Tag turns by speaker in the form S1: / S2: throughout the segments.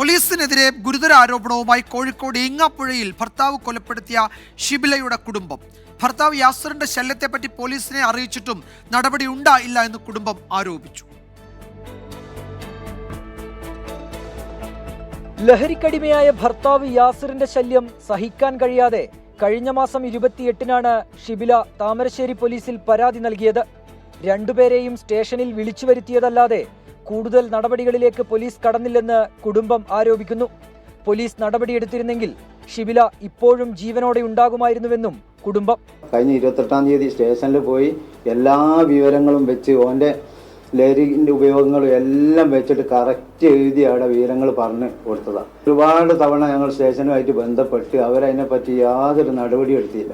S1: പോലീസിനെതിരെ ഗുരുതര ആരോപണവുമായി കോഴിക്കോട് ഇങ്ങാപ്പുഴയിൽ ഭർത്താവ് കൊലപ്പെടുത്തിയ ഷിബിലയുടെ കുടുംബം. ഭർത്താവ് യാസറിന്റെ ശല്യത്തെപ്പറ്റി പോലീസിനെ അറിയിച്ചിട്ടും നടപടി ഉണ്ടായില്ല എന്ന് കുടുംബം ആരോപിച്ചു.
S2: ലഹരിക്കടിമയായ ഭർത്താവ് യാസറിന്റെ ശല്യം സഹിക്കാൻ കഴിയാതെ കഴിഞ്ഞ മാസം ഇരുപത്തിയെട്ടിനാണ് ഷിബില താമരശ്ശേരി പോലീസിൽ പരാതി നൽകിയത്. രണ്ടുപേരെയും സ്റ്റേഷനിൽ വിളിച്ചു വരുത്തിയതല്ലാതെ കൂടുതൽ നടപടികളിലേക്ക് പോലീസ് കടന്നില്ലെന്ന് കുടുംബം ആരോപിക്കുന്നു. പോലീസ് നടപടിയെടുത്തിരുന്നെങ്കിൽ ഷിബില ഇപ്പോഴും ജീവനോടെ ഉണ്ടാകുമായിരുന്നുവെന്നും കുടുംബം.
S3: കഴിഞ്ഞ ഇരുപത്തെട്ടാം തീയതി സ്റ്റേഷനിൽ പോയി എല്ലാ വിവരങ്ങളും വെച്ച് ഓന്റെ ലഹരിന്റെ ഉപയോഗങ്ങളും എല്ലാം വെച്ചിട്ട് കറക്റ്റ് എഴുതി അവിടെ വിവരങ്ങൾ പറഞ്ഞ് കൊടുത്തതാണ് ഒരുപാട് തവണ ഞങ്ങൾ സ്റ്റേഷനുമായിട്ട് ബന്ധപ്പെട്ട് അവരതിനെപ്പറ്റി യാതൊരു നടപടി എടുത്തില്ല.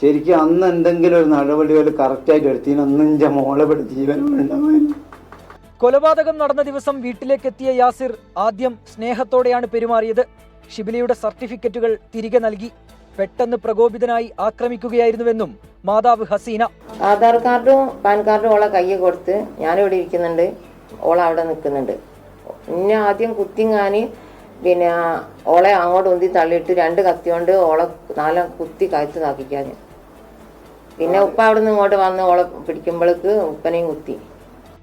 S3: ശരിക്കും അന്ന് എന്തെങ്കിലും ഒരു നടപടി ഒരു കറക്റ്റായിട്ട് എടുത്തിന് അന്ന് എന്റെ മോളെ പെട്ട് ജീവനും ഉണ്ടാവുമായിരുന്നു
S2: കൊലപാതകം നടന്ന ദിവസം വീട്ടിലേക്കെത്തിയ യാസിർ ആദ്യം സ്നേഹത്തോടെയാണ് പെരുമാറിയത്. ഷിബിലയുടെ സർട്ടിഫിക്കറ്റുകൾ തിരികെ നൽകി. പെട്ടെന്ന് പ്രകോപിതനായി ആക്രമിക്കുകയായിരുന്നുവെന്നും മാതാവ് ഹസീന.
S4: ആധാർ കാർഡും പാൻ കാർഡും ഓളെ കയ്യിൽ കൊടുത്ത് ഞാനിവിടെ ഇരിക്കുന്നുണ്ട്. ഓളെ അവിടെ നിൽക്കുന്നുണ്ട്. ഇന്നെ ആദ്യം കുത്തിങ്ങാന് പിന്നെ ഓളെ അങ്ങോട്ട് ഉന്തി തള്ളിയിട്ട് രണ്ട് കത്തി കൊണ്ട് ഓളെ നാല കുത്തി കയത്ത് താക്കിക്കാൻ പിന്നെ ഉപ്പ അവിടെ നിന്ന് ഇങ്ങോട്ട് വന്ന് ഓളെ പിടിക്കുമ്പോഴേക്ക് ഉപ്പനെയും കുത്തി.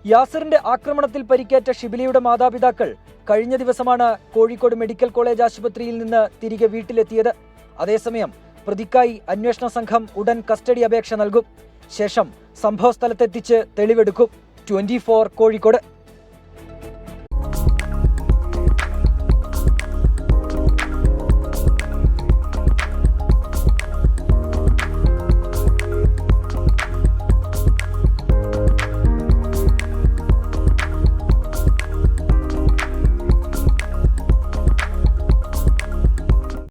S2: യാസിറിന്റെ ആക്രമണത്തിൽ പരിക്കേറ്റ ഷിബിലിയുടെ മാതാപിതാക്കൾ കഴിഞ്ഞ ദിവസമാണ് കോഴിക്കോട് മെഡിക്കൽ കോളേജ് ആശുപത്രിയിൽ നിന്ന് തിരികെ വീട്ടിലെത്തിയത്. അതേസമയം പ്രതിക്കായി അന്വേഷണ സംഘം ഉടൻ കസ്റ്റഡി അപേക്ഷ നൽകും. ശേഷം സംഭവസ്ഥലത്തെത്തിച്ച് തെളിവെടുക്കും. ട്വന്റി കോഴിക്കോട്.